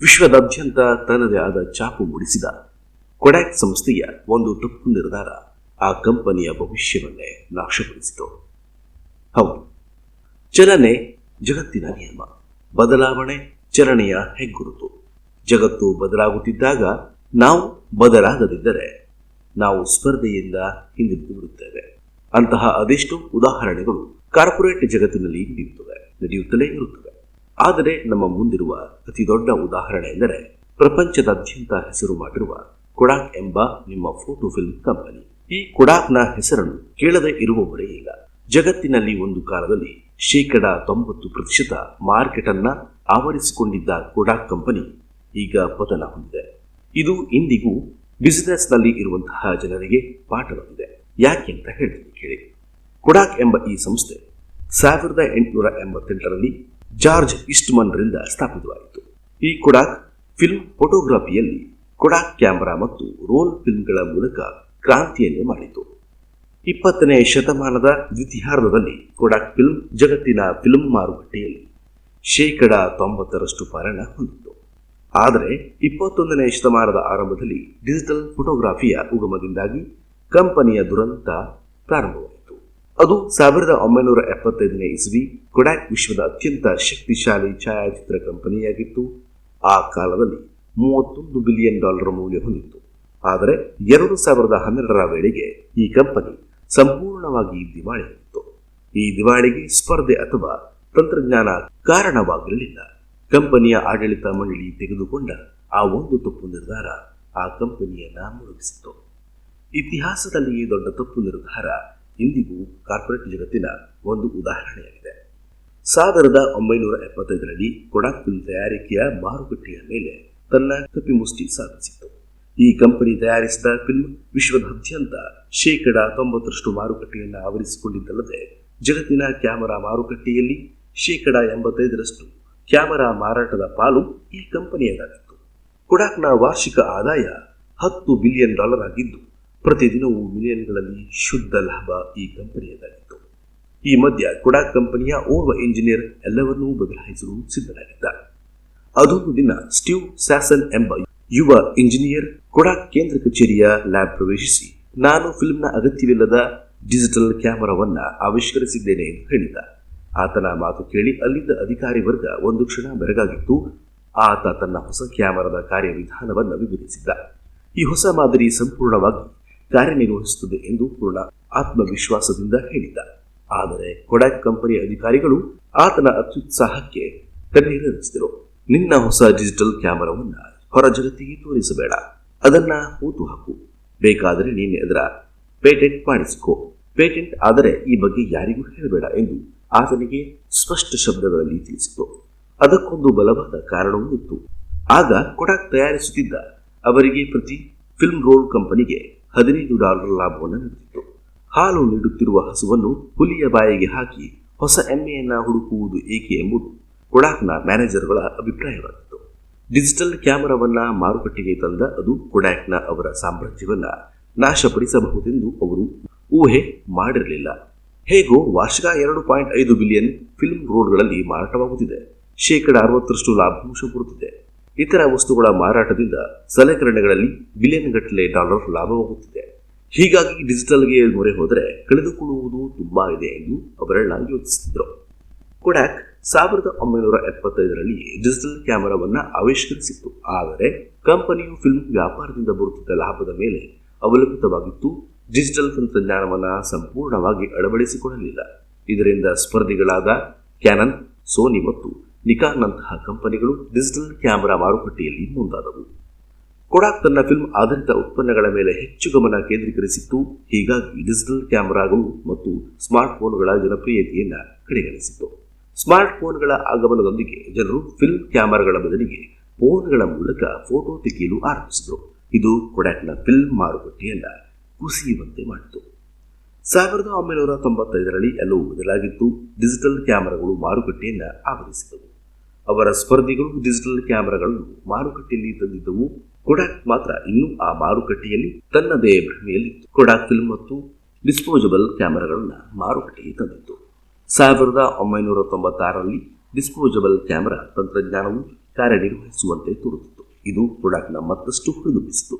ವಿಶ್ವದಾದ್ಯಂತ ತನ್ನದೇ ಆದ ಚಾಪು ಮೂಡಿಸಿದ ಕೊಡಾಕ್ ಸಂಸ್ಥೆಯ ಒಂದು ತಪ್ಪು ನಿರ್ಧಾರ ಆ ಕಂಪನಿಯ ಭವಿಷ್ಯವನ್ನೇ ನಾಶಪಡಿಸಿತು ಹೌದು, ಚಲನೆ ಜಗತ್ತಿನ ನಿಯಮ, ಬದಲಾವಣೆ ಚಲನೆಯ ಹೆಗ್ಗುರುತು. ಜಗತ್ತು ಬದಲಾಗುತ್ತಿದ್ದಾಗ ನಾವು ಬದಲಾಗದಿದ್ದರೆ ನಾವು ಸ್ಪರ್ಧೆಯಿಂದ ಹಿಂದಿರುಗಿ ಬಿಡುತ್ತೇವೆ. ಅಂತಹ ಅದೆಷ್ಟೋ ಉದಾಹರಣೆಗಳು ಕಾರ್ಪೊರೇಟ್ ಜಗತ್ತಿನಲ್ಲಿ ನಡೆಯುತ್ತವೆ ನಡೆಯುತ್ತಲೇ ಇರುತ್ತವೆ. ಆದರೆ ನಮ್ಮ ಮುಂದಿರುವ ಅತಿ ದೊಡ್ಡ ಉದಾಹರಣೆ ಎಂದರೆ ಪ್ರಪಂಚದಾದ್ಯಂತ ಹೆಸರು ಮಾಡಿರುವ ಕೊಡಾಕ್ ಎಂಬ ನಿಮ್ಮ ಫೋಟೋ ಫಿಲ್ಮ್ ಕಂಪನಿ. ಈ ಕೊಡಾಕ್ನ ಹೆಸರನ್ನು ಕೇಳದೆ ಇರುವವರೇ ಇಲ್ಲ. ಜಗತ್ತಿನಲ್ಲಿ ಒಂದು ಕಾಲದಲ್ಲಿ ಶೇಕಡ ತೊಂಬತ್ತು ಪ್ರತಿಶತ ಮಾರ್ಕೆಟ್ ಅನ್ನ ಆವರಿಸಿಕೊಂಡಿದ್ದ ಕೊಡಾಕ್ ಕಂಪನಿ ಈಗ ಪತನ ಹೊಂದಿದೆ. ಇದು ಇಂದಿಗೂ ಬಿಸಿನೆಸ್ನಲ್ಲಿ ಇರುವಂತಹ ಜನರಿಗೆ ಪಾಠವಾಗಿದೆ. ಯಾಕೆ ಅಂತ ಹೇಳಿ ಕೇಳಿ. ಕೊಡಾಕ್ ಎಂಬ ಈ ಸಂಸ್ಥೆ ಸಾವಿರದ ಎಂಟುನೂರ ಎಂಬತ್ತೆಂಟರಲ್ಲಿ ಜಾರ್ಜ್ ಇಸ್ಟ್ಮನ್ ರಿಂದ ಸ್ಥಾಪಿತವಾಯಿತು. ಈ ಕೊಡಾಕ್ ಫಿಲ್ಮ್ ಫೋಟೋಗ್ರಫಿಯಲ್ಲಿ ಕೊಡಾಕ್ ಕ್ಯಾಮೆರಾ ಮತ್ತು ರೋಲ್ ಫಿಲ್ಮ್ಗಳ ಮೂಲಕ ಕ್ರಾಂತಿಯನ್ನೇ ಮಾಡಿತು. ಇಪ್ಪತ್ತನೇ ಶತಮಾನದ ದ್ವಿತೀಯಾರ್ಧದಲ್ಲಿ ಕೊಡಾಕ್ ಫಿಲ್ಮ್ ಜಗತ್ತಿನ ಫಿಲ್ಮ್ ಮಾರುಕಟ್ಟೆಯಲ್ಲಿ ಶೇಕಡ ತೊಂಬತ್ತರಷ್ಟು ಪಾಲನ ಹೊಂದಿತ್ತು. ಆದರೆ ಇಪ್ಪತ್ತೊಂದನೇ ಶತಮಾನದ ಆರಂಭದಲ್ಲಿ ಡಿಜಿಟಲ್ ಫೋಟೋಗ್ರಫಿಯ ಉಗಮದಿಂದಾಗಿ ಕಂಪನಿಯ ದುರಂತ ಪ್ರಾರಂಭವಾಯಿತು. ಅದು ಸಾವಿರದ ಒಂಬೈನೂರ ಎಪ್ಪತ್ತೈದನೇ ಇಸ್ವಿ ಕೊಡಾಕ್ ವಿಶ್ವದ ಅತ್ಯಂತ ಶಕ್ತಿಶಾಲಿ ಛಾಯಾಚಿತ್ರ ಕಂಪನಿಯಾಗಿತ್ತು. ಆ ಕಾಲದಲ್ಲಿ ಮೂವತ್ತೊಂದು ಬಿಲಿಯನ್ ಡಾಲರ್ ಮೌಲ್ಯ ಹೊಂದಿತ್ತು. ಆದರೆ ಎರಡು ಸಾವಿರದ ಹನ್ನೆರಡರ ವೇಳೆಗೆ ಈ ಕಂಪನಿ ಸಂಪೂರ್ಣವಾಗಿ ದಿವಾಳಿಯಾಗಿತ್ತು ಈ ದಿವಾಳಿಗೆ ಸ್ಪರ್ಧೆ ಅಥವಾ ತಂತ್ರಜ್ಞಾನ ಕಾರಣವಾಗಿರಲಿಲ್ಲ. ಕಂಪನಿಯ ಆಡಳಿತ ಮಂಡಳಿ ತೆಗೆದುಕೊಂಡ ಆ ಒಂದು ತಪ್ಪು ನಿರ್ಧಾರ ಆ ಕಂಪನಿಯನ್ನ ಮುಳುಗಿಸಿತು ಇತಿಹಾಸದಲ್ಲಿ ಈ ದೊಡ್ಡ ತಪ್ಪು ನಿರ್ಧಾರ ಇಂದಿಗೂ ಕಾರ್ಪೊರೇಟ್ ಜಗತ್ತಿನ ಒಂದು ಉದಾಹರಣೆಯಾಗಿದೆ. ಸಾವಿರದ ಒಂಬೈನೂರ ಎಪ್ಪತ್ತೈದರಲ್ಲಿ ಕೊಡಾಕ್ ಫಿಲ್ಮ್ ತಯಾರಿಕೆಯ ಮಾರುಕಟ್ಟೆಯ ಮೇಲೆ ತನ್ನ ಕಪಿಮುಷ್ಟಿ ಸಾಧಿಸಿತ್ತು. ಈ ಕಂಪನಿ ತಯಾರಿಸಿದ ಫಿಲ್ಮ್ ವಿಶ್ವದಾದ್ಯಂತ ಶೇಕಡ ತೊಂಬತ್ತರಷ್ಟು ಮಾರುಕಟ್ಟೆಯನ್ನು ಆವರಿಸಿಕೊಂಡಿದ್ದಲ್ಲದೆ, ಜಗತ್ತಿನ ಕ್ಯಾಮೆರಾ ಮಾರುಕಟ್ಟೆಯಲ್ಲಿ ಶೇಕಡ ಎಂಬತ್ತೈದರಷ್ಟು ಕ್ಯಾಮೆರಾ ಮಾರಾಟದ ಪಾಲು ಈ ಕಂಪನಿಯದಾಗಿತ್ತು ಕೊಡಾಕ್ನ ವಾರ್ಷಿಕ ಆದಾಯ ಹತ್ತು ಬಿಲಿಯನ್ ಡಾಲರ್ ಆಗಿದ್ದು ಪ್ರತಿದಿನವೂ ಮಿಲಿಯನ್ಗಳಲ್ಲಿ ಶುದ್ಧ ಲಾಭ ಈ ಕಂಪನಿಯದಾಗಿತ್ತು. ಈ ಮಧ್ಯ ಕೊಡಾಕ್ ಕಂಪನಿಯ ಓರ್ವ ಇಂಜಿನಿಯರ್ ಎಲ್ಲವನ್ನೂ ಬದಲಾಯಿಸಲು ಸಿದ್ಧನಾಗಿದ್ದ ಅದೊಂದು ದಿನ ಸ್ಟೀವ್ ಸ್ಯಾಸನ್ ಎಂಬ ಯುವ ಇಂಜಿನಿಯರ್ ಕೊಡಾಕ್ ಕೇಂದ್ರ ಕಚೇರಿಯ ಲ್ಯಾಬ್ ಪ್ರವೇಶಿಸಿ, ನಾನು ಫಿಲ್ಮ್ನ ಅಗತ್ಯವಿಲ್ಲದ ಡಿಜಿಟಲ್ ಕ್ಯಾಮೆರಾವನ್ನ ಆವಿಷ್ಕರಿಸಿದ್ದೇನೆ ಎಂದು ಹೇಳಿದ. ಆತನ ಮಾತು ಕೇಳಿ ಅಲ್ಲಿದ್ದ ಅಧಿಕಾರಿ ವರ್ಗ ಒಂದು ಕ್ಷಣ ಬೆರಗಾಗಿತ್ತು. ಆತ ತನ್ನ ಹೊಸ ಕ್ಯಾಮರಾದ ಕಾರ್ಯವಿಧಾನವನ್ನು ವಿವರಿಸಿದ್ದ. ಈ ಹೊಸ ಮಾದರಿ ಸಂಪೂರ್ಣವಾಗಿ ಕಾರ್ಯನಿರ್ವಹಿಸುತ್ತದೆ ಎಂದು ಪೂರ್ಣ ಆತ್ಮವಿಶ್ವಾಸದಿಂದ ಹೇಳಿದ್ದ. ಆದರೆ ಕೊಡಾಕ್ ಕಂಪನಿಯ ಅಧಿಕಾರಿಗಳು ಆತನ ಅತ್ಯುತ್ಸಾಹಕ್ಕೆ ಕಣ್ಣೀರಿಸಿದರು ನಿನ್ನ ಹೊಸ ಡಿಜಿಟಲ್ ಕ್ಯಾಮೆರಾವನ್ನ ಹೊರ ಜಗತ್ತಿಗೆ ತೋರಿಸಬೇಡ. ಅದನ್ನ ಹೂತು ಹಾಕು. ಬೇಕಾದರೆ ನೀನು ಅದರ ಪೇಟೆಂಟ್ ಮಾಡಿಸಿಕೋ. ಪೇಟೆಂಟ್ ಆದರೆ ಈ ಬಗ್ಗೆ ಯಾರಿಗೂ ಹೇಳಬೇಡ ಎಂದು ಆತನಿಗೆ ಸ್ಪಷ್ಟ ಶಬ್ದಗಳಲ್ಲಿ ತಿಳಿಸಿತು. ಅದಕ್ಕೊಂದು ಬಲವಾದ ಕಾರಣವೂ ಇತ್ತು. ಆಗ ಕೊಡಾಕ್ ತಯಾರಿಸುತ್ತಿದ್ದ ಅವರಿಗೆ ಪ್ರತಿ ಫಿಲ್ಮ್ ರೋಲ್ ಕಂಪನಿಗೆ ಹದಿನೈದು ಡಾಲರ್ ಲಾಭವನ್ನು ನೀಡುತ್ತಿತ್ತು. ಹಾಲು ನೀಡುತ್ತಿರುವ ಹಸುವನ್ನು ಹುಲಿಯ ಬಾಯಿಗೆ ಹಾಕಿ ಹೊಸ ಎಮ್ಮೆಯನ್ನ ಹುಡುಕುವುದು ಏಕೆ ಎಂಬುದು ಕೊಡಾಕ್ನ ಮ್ಯಾನೇಜರ್ಗಳ ಅಭಿಪ್ರಾಯವಾಗಿತ್ತು. ಡಿಜಿಟಲ್ ಕ್ಯಾಮೆರಾವನ್ನ ಮಾರುಕಟ್ಟೆಗೆ ತಂದ ಅದು ಕೊಡಾಕ್ನ ಅವರ ಸಾಮ್ರಾಜ್ಯವನ್ನು ನಾಶಪಡಿಸಬಹುದೆಂದು ಅವರು ಊಹೆ ಮಾಡಿರಲಿಲ್ಲ. ಹೇಗೋ ವಾರ್ಷಿಕ ಎರಡು ಪಾಯಿಂಟ್ ಐದು ಬಿಲಿಯನ್ ಫಿಲ್ಮ್ ರೋಲ್ಗಳಲ್ಲಿ ಮಾರಾಟವಾಗುತ್ತಿದೆ. ಶೇಕಡ ಅರವತ್ತರಷ್ಟು ಲಾಭಾಂಶ ಬರುತ್ತಿದೆ. ಇತರ ವಸ್ತುಗಳ ಮಾರಾಟದಿಂದ ಸಲಕರಣೆಗಳಲ್ಲಿ ಬಿಲಿಯನ್ ಗಟ್ಟಲೆ ಡಾಲರ್ ಲಾಭವಾಗುತ್ತಿದೆ. ಹೀಗಾಗಿ ಡಿಜಿಟಲ್ಗೆ ಮೊರೆ ಹೋದರೆ ಕಳೆದುಕೊಳ್ಳುವುದು ತುಂಬಾ ಇದೆ ಎಂದು ಅವರೆಲ್ಲ ಯೋಚಿಸುತ್ತಿದ್ದರು ಕೊಡಾಕ್ ಸಾವಿರದ ಒಂಬೈನೂರ ಎಪ್ಪತ್ತೈದರಲ್ಲಿ ಡಿಜಿಟಲ್ ಕ್ಯಾಮೆರಾವನ್ನು ಆವಿಷ್ಕರಿಸಿತ್ತು. ಆದರೆ ಕಂಪನಿಯು ಫಿಲ್ಮ್ ವ್ಯಾಪಾರದಿಂದ ಬರುತ್ತಿದ್ದ ಲಾಭದ ಮೇಲೆ ಅವಲಂಬಿತವಾಗಿತ್ತು. ಡಿಜಿಟಲ್ ತಂತ್ರಜ್ಞಾನವನ್ನು ಸಂಪೂರ್ಣವಾಗಿ ಅಳವಡಿಸಿಕೊಳ್ಳಲಿಲ್ಲ. ಇದರಿಂದ ಸ್ಪರ್ಧಿಗಳಾದ ಕ್ಯಾನನ್ ಸೋನಿ ಮತ್ತು ನಿಕಾನ್ನಂತಹ ಕಂಪನಿಗಳು ಡಿಜಿಟಲ್ ಕ್ಯಾಮೆರಾ ಮಾರುಕಟ್ಟೆಯಲ್ಲಿ ಮುಂದಾದವು. ಕೊಡಾಕ್ ತನ್ನ ಫಿಲ್ಮ್ ಆಧಾರಿತ ಉತ್ಪನ್ನಗಳ ಮೇಲೆ ಹೆಚ್ಚು ಗಮನ ಕೇಂದ್ರೀಕರಿಸಿತ್ತು. ಹೀಗಾಗಿ ಡಿಜಿಟಲ್ ಕ್ಯಾಮೆರಾಗಳು ಮತ್ತು ಸ್ಮಾರ್ಟ್ಫೋನ್ಗಳ ಜನಪ್ರಿಯತೆಯನ್ನ ಕಡೆಗಣಿಸಿತು ಸ್ಮಾರ್ಟ್ಫೋನ್ಗಳ ಆಗಮನದೊಂದಿಗೆ ಜನರು ಫಿಲ್ಮ್ ಕ್ಯಾಮೆರಾಗಳ ಬದಲಿಗೆ ಫೋನ್ಗಳ ಮೂಲಕ ಫೋಟೋ ತೆಗೆಯಲು ಆರಂಭಿಸಿದರು. ಇದು ಕೊಡಾಕ್ನ ಫಿಲ್ಮ್ ಮಾರುಕಟ್ಟೆಯನ್ನು ಕುಸಿಯುವಂತೆ ಮಾಡಿತು. ಸಾವಿರದ ಒಂಬೈನೂರ ತೊಂಬತ್ತೈದರಲ್ಲಿ ಎಲ್ಲವೂ ಬದಲಾಗಿತ್ತು. ಡಿಜಿಟಲ್ ಕ್ಯಾಮೆರಾಗಳು ಮಾರುಕಟ್ಟೆಯನ್ನು ಆವರಿಸಿದವು. ಅವರ ಸ್ಪರ್ಧಿಗಳು ಡಿಜಿಟಲ್ ಕ್ಯಾಮೆರಾಗಳನ್ನು ಮಾರುಕಟ್ಟೆಯಲ್ಲಿ ತಂದಿದ್ದವು. ಕೊಡಾಕ್ ಮಾತ್ರ ಇನ್ನೂ ಆ ಮಾರುಕಟ್ಟೆಯಲ್ಲಿ ತನ್ನದೇ ಭ್ರಮೆಯಲ್ಲಿತ್ತು. ಕೊಡಾಕ್ ಫಿಲ್ಮ್ ಮತ್ತು ಡಿಸ್ಪೋಸಬಲ್ ಕ್ಯಾಮೆರಾಗಳನ್ನು ಮಾರುಕಟ್ಟೆಗೆ ತಂದಿತ್ತು. ಸಾವಿರದ ಒಂಬೈನೂರ ತೊಂಬತ್ತಾರರಲ್ಲಿ ಡಿಸ್ಪೋಸಬಲ್ ಕ್ಯಾಮೆರಾ ತಂತ್ರಜ್ಞಾನವು ಕಾರ್ಯನಿರ್ವಹಿಸುವಂತೆ ತೋರುತ್ತಿತ್ತು. ಇದು ಕೊಡಾಕ್ನ ಮತ್ತಷ್ಟು ಹುರಿದುಂಬಿಸಿತು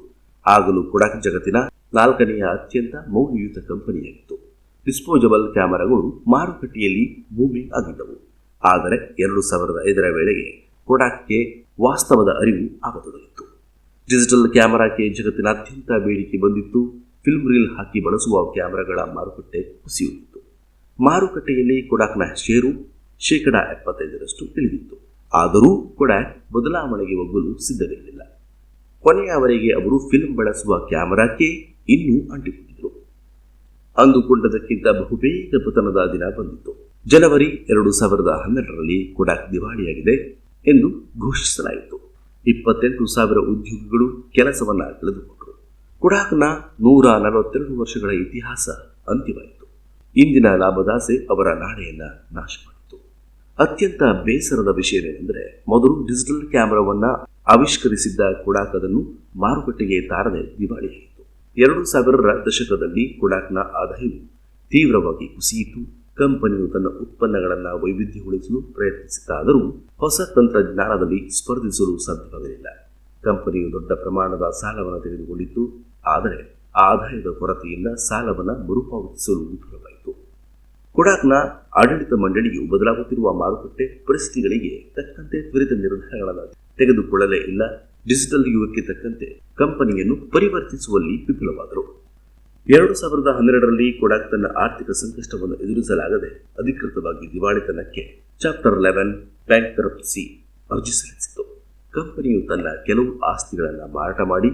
ಆಗಲೂ ಕೊಡಾಕ್ ಜಗತ್ತಿನ ನಾಲ್ಕನೆಯ ಅತ್ಯಂತ ಮೌಲ್ಯಯುತ ಕಂಪನಿಯಾಗಿತ್ತು. ಡಿಸ್ಪೋಸಬಲ್ ಕ್ಯಾಮೆರಾಗಳು ಮಾರುಕಟ್ಟೆಯಲ್ಲಿ ಬೂಮಿಂಗ್ ಆಗಿದ್ದವು. ಆದರೆ ಎರಡು ಸಾವಿರದ ಐದರ ವೇಳೆಗೆ ಕೊಡಾಕ್ಗೆ ವಾಸ್ತವದ ಅರಿವು ಆಗತೊಡಗಿತ್ತು ಡಿಜಿಟಲ್ ಕ್ಯಾಮೆರಾಕ್ಕೆ ಜಗತ್ತಿನಾದ್ಯಂತ ಬೇಡಿಕೆ ಬಂದಿತ್ತು. ಫಿಲ್ಮ್ ರೀಲ್ ಹಾಕಿ ಬಳಸುವ ಕ್ಯಾಮೆರಾಗಳ ಮಾರುಕಟ್ಟೆ ಕುಸಿಯುತ್ತಿತ್ತು. ಮಾರುಕಟ್ಟೆಯಲ್ಲಿ ಕೊಡಾಕ್ನ ಷೇರು ಶೇಕಡ ಎಪ್ಪತ್ತೈದರಷ್ಟು ಇಳಿದಿತ್ತು. ಆದರೂ ಕೊಡಾಕ್ ಬದಲಾವಣೆಗೆ ಒಗ್ಗಲು ಸಿದ್ಧವಿರಲಿಲ್ಲ. ಕೊನೆಯವರೆಗೆ ಅವರು ಫಿಲ್ಮ್ ಬಳಸುವ ಕ್ಯಾಮೆರಾಕ್ಕೆ ಇನ್ನೂ ಅಂಟಿಕೊಂಡಿದ್ದರು ಅಂದುಕೊಂಡದಕ್ಕಿಂತ ಬಹುಬೇಗ ಪತನದ ದಿನ ಬಂದಿತ್ತು. ಜನವರಿ ಎರಡು ಸಾವಿರದ ಹನ್ನೆರಡರಲ್ಲಿ ಕೊಡಾಕ್ ದಿವಾಳಿಯಾಗಿದೆ ಎಂದು ಘೋಷಿಸಲಾಯಿತು. ಇಪ್ಪತ್ತೆಂಟು ಸಾವಿರ ಉದ್ಯೋಗಿಗಳು ಕೆಲಸವನ್ನ ಕಳೆದುಕೊಂಡರು. ಕೊಡಾಕ್ನ ನೂರ ನಲವತ್ತೆರಡು ವರ್ಷಗಳ ಇತಿಹಾಸ ಅಂತ್ಯವಾಯಿತು. ಇಂದಿನ ಲಾಭದಾಸೆ ಅವರ ನಾಣೆಯನ್ನು ನಾಶ ಮಾಡಿತು. ಅತ್ಯಂತ ಬೇಸರದ ವಿಷಯವೇನೆಂದರೆ, ಮೊದಲು ಡಿಜಿಟಲ್ ಕ್ಯಾಮೆರಾವನ್ನ ಆವಿಷ್ಕರಿಸಿದ್ದ ಕೊಡಾಕ್ ಅದನ್ನು ಮಾರುಕಟ್ಟೆಗೆ ತಾರದೆ ದಿವಾಳಿಯಾಯಿತು. ಎರಡು ಸಾವಿರರ ದಶಕದಲ್ಲಿ ಕೊಡಾಕ್ನ ಆದಾಯವು ತೀವ್ರವಾಗಿ ಕುಸಿಯಿತು. ಕಂಪನಿಯು ತನ್ನ ಉತ್ಪನ್ನಗಳನ್ನು ವೈವಿಧ್ಯಗೊಳಿಸಲು ಪ್ರಯತ್ನಿಸುತ್ತಾದರೂ ಹೊಸ ತಂತ್ರಜ್ಞಾನದಲ್ಲಿ ಸ್ಪರ್ಧಿಸಲು ಸಾಧ್ಯವಾಗಲಿಲ್ಲ. ಕಂಪನಿಯು ದೊಡ್ಡ ಪ್ರಮಾಣದ ಸಾಲವನ್ನು ತೆಗೆದುಕೊಂಡಿತ್ತು. ಆದರೆ ಆದಾಯದ ಕೊರತೆಯಿಂದ ಸಾಲವನ್ನು ಮರುಪಾವತಿಸಲು ವಿಫಲವಾಯಿತು ಕೊಡಾಕ್ನ ಆಡಳಿತ ಮಂಡಳಿಯು ಬದಲಾಗುತ್ತಿರುವ ಮಾರುಕಟ್ಟೆ ಪರಿಸ್ಥಿತಿಗಳಿಗೆ ತಕ್ಕಂತೆ ತ್ವರಿತ ನಿರ್ಧಾರಗಳನ್ನು ತೆಗೆದುಕೊಳ್ಳಲೇ ಇಲ್ಲ. ಡಿಜಿಟಲ್ ಯುಗಕ್ಕೆ ತಕ್ಕಂತೆ ಕಂಪನಿಯನ್ನು ಪರಿವರ್ತಿಸುವಲ್ಲಿ ವಿಫಲವಾದರು. ಎರಡು ಸಾವಿರದ ಹನ್ನೆರಡರಲ್ಲಿ ಕೊಡಾಕ್ ತನ್ನ ಆರ್ಥಿಕ ಸಂಕಷ್ಟವನ್ನು ಎದುರಿಸಲಾಗದೆ ಅಧಿಕೃತವಾಗಿ ದಿವಾಳಿತನಕ್ಕೆ ಚಾಪ್ಟರ್ ಲೆವೆನ್ ಬ್ಯಾಂಕ್ ಕರಪ್ಸಿ ಅರ್ಜಿ ಸಲ್ಲಿಸಿತು ಕಂಪನಿಯು ತನ್ನ ಕೆಲವು ಆಸ್ತಿಗಳನ್ನು ಮಾರಾಟ ಮಾಡಿ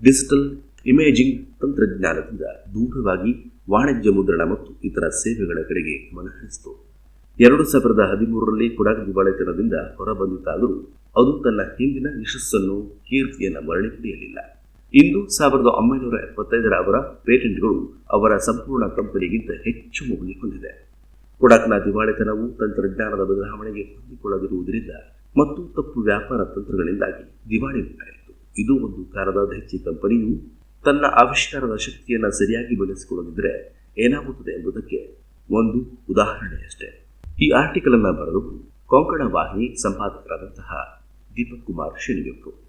ಡಿಜಿಟಲ್ ಇಮೇಜಿಂಗ್ ತಂತ್ರಜ್ಞಾನದಿಂದ ದೂರವಾಗಿ ವಾಣಿಜ್ಯ ಮುದ್ರಣ ಮತ್ತು ಇತರ ಸೇವೆಗಳ ಕಡೆಗೆ ಗಮನಹರಿಸಿತು ಎರಡು ಸಾವಿರದ ಹದಿಮೂರರಲ್ಲಿ ಕೊಡಾಕ್ ದಿವಾಳಿತನದಿಂದ ಹೊರಬಂದಿತಾದರೂ ಅದು ತನ್ನ ಹಿಂದಿನ ಯಶಸ್ಸನ್ನು ಕೀರ್ತಿಯನ್ನು ಮರಳಿ ಪಡೆಯಲಿಲ್ಲ. ಇಂದು ಸಾವಿರದ ಒಂಬೈನೂರ ಎಪ್ಪತ್ತೈದರ ಅವರ ಪೇಟೆಂಟ್ಗಳು ಅವರ ಸಂಪೂರ್ಣ ಕಂಪನಿಗಿಂತ ಹೆಚ್ಚು ಮೌಲ್ಯ ಹೊಂದಿದೆ. ಕೊಡಕ್ನ ದಿವಾಳಿತನವು ತಂತ್ರಜ್ಞಾನದ ಬದಲಾವಣೆಗೆ ಹೊಂದಿಕೊಳ್ಳದಿರುವುದರಿಂದ ಮತ್ತು ತಪ್ಪು ವ್ಯಾಪಾರ ತಂತ್ರಗಳಿಂದಾಗಿ ದಿವಾಳಿ ಉಂಟಾಯಿತು. ಇದು ಒಂದು ಕಾರದ ಹೆಚ್ಚಿ ಕಂಪನಿಯು ತನ್ನ ಆವಿಷ್ಕಾರದ ಶಕ್ತಿಯನ್ನು ಸರಿಯಾಗಿ ಬಳಸಿಕೊಳ್ಳದಿದ್ದರೆ ಏನಾಗುತ್ತದೆ ಎಂಬುದಕ್ಕೆ ಒಂದು ಉದಾಹರಣೆಯಷ್ಟೇ. ಈ ಆರ್ಟಿಕಲ್ ಅನ್ನು ಬರೆದು ಕೊಂಕಣ ವಾಹಿನಿ ಸಂಪಾದಕರಾದಂತಹ ದೀಪಕ್ ಕುಮಾರ್ ಶೆಣಿಗೆವರು